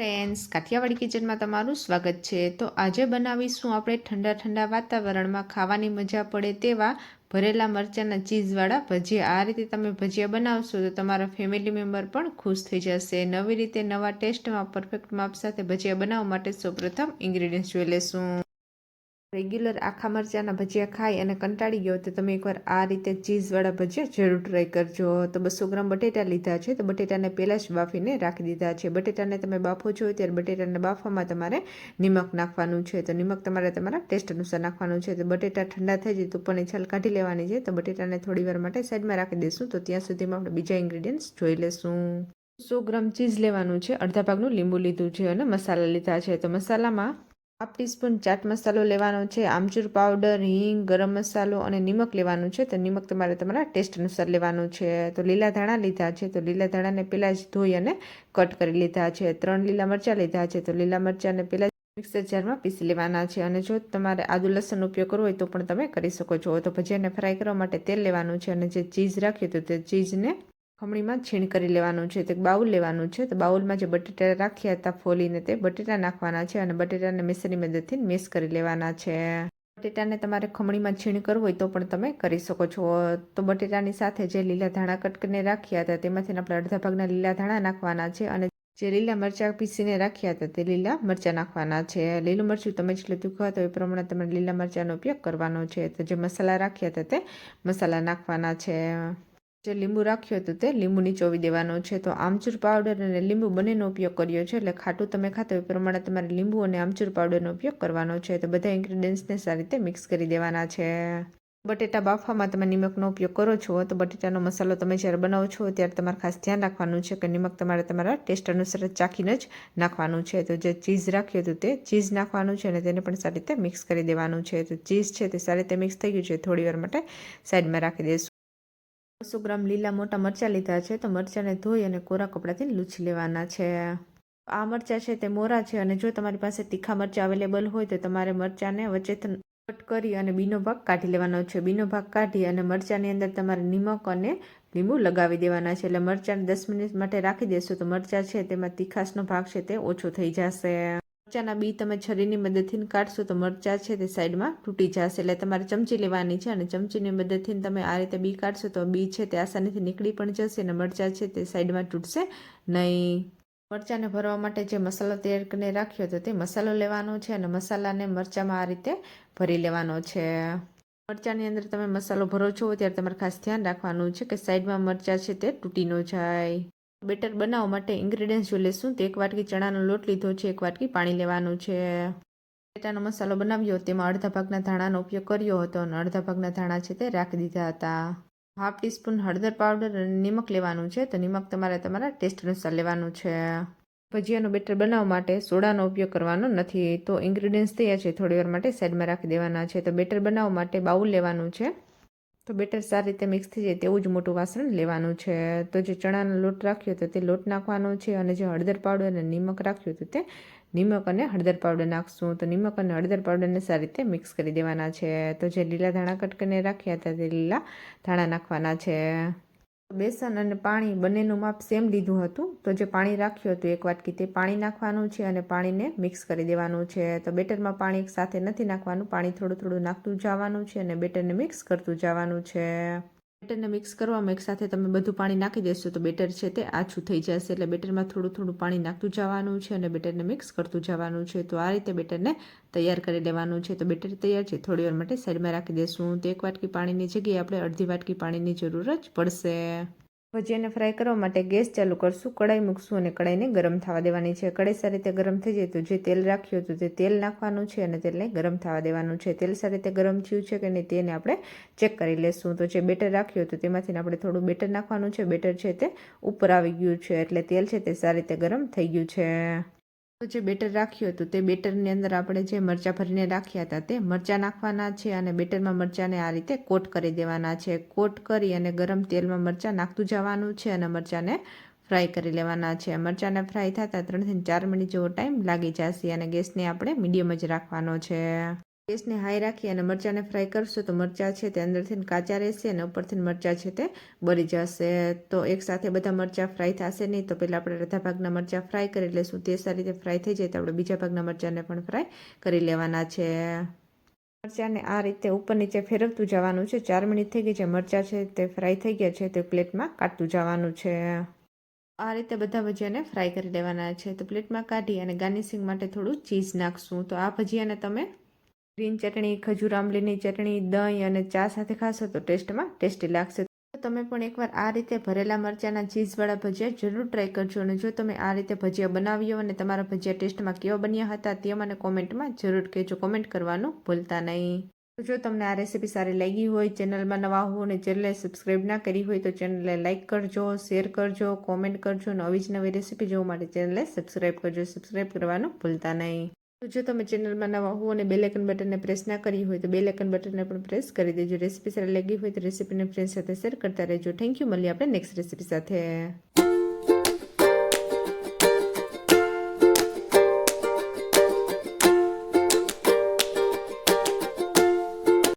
Friends, Kathiawadi કિચનમાં તમારું સ્વાગત છે. તો આજે બનાવીશું આપણે ઠંડા ઠંડા વાતાવરણમાં ખાવાની મજા પડે તેવા ભરેલા મરચાંના ચીઝવાળા ભજીયા. આ રીતે તમે ભજીયા બનાવશો તો તમારા ફેમિલી મેમ્બર પણ ખુશ થઈ જશે. નવી રીતે નવા ટેસ્ટમાં પરફેક્ટ માપ સાથે ભજીયા બનાવવા માટે સૌપ્રથમ ઇન્ગ્રીડિયન્ટ્સ જોઈ લેશું. રેગ્યુલર આખા મરચાંના ભજીયા ખાઈ અને કંટાળી ગયો તો તમે એકવાર આ રીતે ચીઝવાળા ભજીયા જરૂર ટ્રાય કરજો. તો બસો ગ્રામ બટેટા લીધા છે. તો બટેટાને પહેલાં જ બાફીને રાખી દીધા છે. બટેટાને તમે બાફો છો ત્યારે બટેટાને બાફવામાં તમારે નિમક નાખવાનું છે. તો નિમક તમારે તમારા ટેસ્ટ અનુસાર નાખવાનું છે. તો બટેટા ઠંડા થઈ જાય તો ઉપરની છાલ કાઢી લેવાની છે. તો બટેટાને થોડી વાર માટે સાઈડમાં રાખી દઈશું તો ત્યાં સુધીમાં આપણે બીજા ઇન્ગ્રીડિયન્ટ્સ જોઈ લઈશું સો ગ્રામ ચીઝ લેવાનું છે. અડધા ભાગનું લીંબુ લીધું છે અને મસાલા લીધા છે. તો મસાલામાં હાફ ટીસ્પૂન ચાટ મસાલો લેવાનો છે, આમચૂર પાવડર, હિંગ, ગરમ મસાલો અને નિમક લેવાનું છે. તો નિમક તમારે તમારા ટેસ્ટ અનુસાર લેવાનું છે. તો લીલા ધાણા લીધા છે. તો લીલા ધાણાને પહેલાં જ ધોઈ અને કટ કરી લીધા છે. ત્રણ લીલા મરચાં લીધા છે. તો લીલા મરચાંને પહેલાં મિક્સર જારમાં પીસી લેવાના છે. અને જો તમારે આદુ લસણનો ઉપયોગ કરવો હોય તો પણ તમે કરી શકો છો. તો ભજીયાને ફ્રાય કરવા માટે તેલ લેવાનું છે અને જે ચીઝ રાખ્યું હતું તે ચીઝને ખમણીમાં છીણ કરી લેવાનું છે, તે બાઉલ લેવાનું છે, તો બાઉલમાં જે બટેટા રાખ્યા હતા ફોલીને તે બટેટા નાખવાના છે અને બટેટાને મિક્સરની મદદથી મિક્સ કરી લેવાના છે. બટેટાને તમારે ખમણીમાં છીણ કરવું હોય તો પણ તમે કરી શકો છો. તો બટેટાની સાથે જે લીલા ધાણા કટકને રાખ્યા હતા તેમાંથી આપણે અડધા ભાગના લીલા ધાણા નાખવાના છે અને જે લીલા મરચાં પીસીને રાખ્યા હતા તે લીલા મરચાં નાખવાના છે. લીલું મરચું તમે જેટલું તીખું તો એ પ્રમાણે તમારે લીલા મરચાંનો ઉપયોગ કરવાનો છે. તો જે મસાલા રાખ્યા હતા તે મસાલા નાખવાના છે. જે લીંબુ રાખ્યું હતું તે લીંબુ નીચોવી દેવાનો છે. તો આમચૂર પાવડર અને લીંબુ બંનેનો ઉપયોગ કર્યો છે. એટલે ખાટું તમે ખાતા એ પ્રમાણે તમારે લીંબુ અને આમચૂર પાવડરનો ઉપયોગ કરવાનો છે. તો બધા ઇન્ગ્રીડિયન્ટ્સને સારી રીતે મિક્સ કરી દેવાના છે. બટેટા બાફવામાં તમે નિમકનો ઉપયોગ કરો છો, તો બટેટાનો મસાલો તમે જ્યારે બનાવો છો ત્યારે તમારે ખાસ ધ્યાન રાખવાનું છે કે નિમક તમારે તમારા ટેસ્ટ અનુસાર ચાખીને જ નાખવાનું છે. તો જે ચીઝ રાખ્યું હતું તે ચીઝ નાખવાનું છે અને તેને પણ સારી રીતે મિક્સ કરી દેવાનું છે. તો ચીઝ છે તે સારી રીતે મિક્સ થઈ ગયું છે. થોડી વાર માટે સાઈડમાં રાખી દઈશું. બસો ગ્રામ લીલા મોટા મરચાં લીધા છે. તો મરચાંને ધોઈ અને કોરા કપડાથી લૂછી લેવાના છે. આ મરચાં છે તે મોરા છે અને જો તમારી પાસે તીખા મરચાં અવેલેબલ હોય તો તમારે મરચાંને વચ્ચે કટ કરી અને બીનો ભાગ કાઢી લેવાનો છે. બીનો ભાગ કાઢી અને મરચાંની અંદર તમારે નિમક અને લીંબુ લગાવી દેવાના છે. એટલે મરચાંને દસ મિનિટ માટે રાખી દેશો તો મરચાં છે તેમાં તીખાશનો ભાગ છે તે ઓછો થઈ જશે. મરચાંના બી તમે છરીની મદદથી કાઢશો તો મરચાં છે તે સાઈડમાં તૂટી જશે. એટલે તમારે ચમચી લેવાની છે અને ચમચીની મદદથી તમે આ રીતે બી કાઢશો તો બી છે તે આસાનીથી નીકળી પણ જશે અને મરચાં છે તે સાઈડમાં તૂટશે નહીં. મરચાંને ભરવા માટે જે મસાલો તૈયાર કરીને રાખ્યો હતો તે મસાલો લેવાનો છે અને મસાલાને મરચાંમાં આ રીતે ભરી લેવાનો છે. મરચાંની અંદર તમે મસાલો ભરો છો ત્યારે તમારે ખાસ ધ્યાન રાખવાનું છે કે સાઈડમાં મરચાં છે તે તૂટી ન જાય. બેટર બનાવવા માટે ઇન્ગ્રીડિયન્ટ્સ જોઈ લેશું, તો એક વાટકી ચણાનો લોટ લીધો છે, એક વાટકી પાણી લેવાનું છે. બટેટાનો મસાલો બનાવ્યો, તેમાં અડધા ભાગના ધાણાનો ઉપયોગ કર્યો હતો અને અડધા ભાગના ધાણા છે તે રાખી દીધા હતા. હાફ ટીસ્પૂન હળદર પાવડર અને નિમક લેવાનું છે, તો નિમક તમારે તમારા ટેસ્ટ અનુસાર લેવાનું છે. ભજીયાનું બેટર બનાવવા માટે સોડાનો ઉપયોગ કરવાનો નથી, તો ઇન્ગ્રેડિયન્ટ્સ તૈયાર છે, થોડી વાર માટે સાઈડમાં રાખી દેવાના છે. તો બેટર બનાવવા માટે બાઉલ લેવાનું છે. તો બેટર સારી રીતે મિક્સ થઈ જાય તેવું જ મોટું વાસણ લેવાનું છે. તો જે ચણાનો લોટ રાખ્યો હતો તે લોટ નાખવાનો છે અને જે હળદર પાવડર અને નિમક રાખ્યું હતું તે નિમક અને હળદર પાવડર નાખશું. તો નિમક અને હળદર પાવડરને સારી રીતે મિક્સ કરી દેવાના છે. તો જે લીલા ધાણા કટકને રાખ્યા હતા તે લીલા ધાણા નાખવાના છે. બેસન અને પાણી બંનેનું માપ સેમ લીધું હતું. તો જે પાણી રાખ્યું હતું એક વાટકી તે પાણી નાખવાનું છે અને પાણીને મિક્સ કરી દેવાનું છે. તો બેટરમાં પાણી એક સાથે નથી નાખવાનું, પાણી થોડું થોડું નાખતું જવાનું છે અને બેટરને મિક્સ કરતું જવાનું છે. બેટરને મિક્સ કરવામાં એક સાથે તમે બધું પાણી નાખી દેશો તો બેટર છે તે આછું થઈ જશે. એટલે બેટરમાં થોડું થોડું પાણી નાખતું જવાનું છે અને બેટરને મિક્સ કરતું જવાનું છે. તો આ રીતે બેટરને તૈયાર કરી લેવાનું છે. તો બેટર તૈયાર છે. થોડી વાર માટે સાઈડમાં રાખી દેશું. તો એક વાટકી પાણીની જગ્યાએ આપણે અડધી વાટકી પાણીની જરૂર જ પડશે. ભજીયાને ફ્રાય કરવા માટે ગેસ ચાલુ કરશું કડાઈ મૂકશું અને કડાઈને ગરમ થવા દેવાની છે. કડાઈ સારી રીતે ગરમ થઈ જાય તો જે તેલ રાખ્યું હતું તે તેલ નાખવાનું છે અને તેલને ગરમ થવા દેવાનું છે. તેલ સારી રીતે ગરમ થયું છે કે નહીં તેને આપણે ચેક કરી લેશું. તો જે બેટર રાખ્યું હતું તેમાંથી આપણે થોડું બેટર નાખવાનું છે. બેટર છે તે ઉપર આવી ગયું છે એટલે તેલ છે તે સારી રીતે ગરમ થઈ ગયું છે. જે બેટર રાખ્યું હતું, તે બેટરની અંદર આપણે જે મરચાં ભરીને રાખ્યા હતા, તે મરચાં નાખવાના છે અને બેટરમાં મરચાંને આ રીતે કોટ કરી દેવાના છે. કોટ કરી અને ગરમ તેલમાં મરચાં નાખતું જવાનું છે અને મરચાંને ફ્રાય કરી લેવાના છે. મરચાંને ફ્રાય થતાં ત્રણથી ચાર મિનિટ જેવો ટાઈમ લાગી જશે અને ગેસને આપણે મીડિયમ જ રાખવાનો છે. ગેસને હાઈ રાખી અને મરચાંને ફ્રાય કરશો તો મરચાં છે તે અંદરથી કાચા રહેશે અને ઉપરથી મરચાં છે તે બળી જશે. તો એકસાથે બધા મરચાં ફ્રાય થશે નહીં તો પહેલાં આપણે અડધા ભાગના મરચાં ફ્રાય કરી લઈશું તે સારી રીતે ફ્રાય થઈ જાય તો આપણે બીજા ભાગના મરચાંને પણ ફ્રાય કરી લેવાના છે. મરચાંને આ રીતે ઉપર નીચે ફેરવતું જવાનું છે. ચાર મિનિટ થઈ ગઈ છે. મરચાં છે તે ફ્રાય થઈ ગયા છે. તે પ્લેટમાં કાઢતું જવાનું છે. આ રીતે બધા ભજીયાને ફ્રાય કરી લેવાના છે. તો પ્લેટમાં કાઢી અને ગાર્નિશિંગ માટે થોડું ચીઝ નાખશું. તો આ ભજીયાને તમે ગ્રીન ચટણી, ખજૂર, આંબલીની ચટણી, દહીં અને ચા સાથે ખાશો તો ટેસ્ટમાં ટેસ્ટી લાગશે. તમે પણ એકવાર આ રીતે ભરેલા મરચાંના ચીઝવાળા ભજીયા જરૂર ટ્રાય કરજો અને જો તમે આ રીતે ભજીયા બનાવ્યો અને તમારા ભજીયા ટેસ્ટમાં કેવા બન્યા હતા તે મને કોમેન્ટમાં જરૂર કહેજો. કોમેન્ટ કરવાનું ભૂલતા નહીં. તો જો તમને આ રેસીપી સારી લાગી હોય, ચેનલમાં નવા હો અને ચેનલને સબસ્ક્રાઈબ ના કરી હોય તો ચેનલને લાઇક કરજો શેર કરજો કોમેન્ટ કરજો નવી જ નવી રેસીપી જોવા માટે ચેનલને સબસ્ક્રાઈબ કરજો. સબસ્ક્રાઈબ કરવાનું ભૂલતા નહીં. તો જો તમે ચેનલમાં નવા હો અને બેલેકન બટનને પ્રેસ ના કરી હોય તો બેલેકન બટનને પણ પ્રેસ કરી દેજો. રેસીપી સારી લાગી હોય તો રેસીપીને ફ્રેન્ડ સાથે શેર કરતા રહેજો. થેન્ક યુ મળીએ આપણે નેક્સ્ટ રેસીપી સાથે.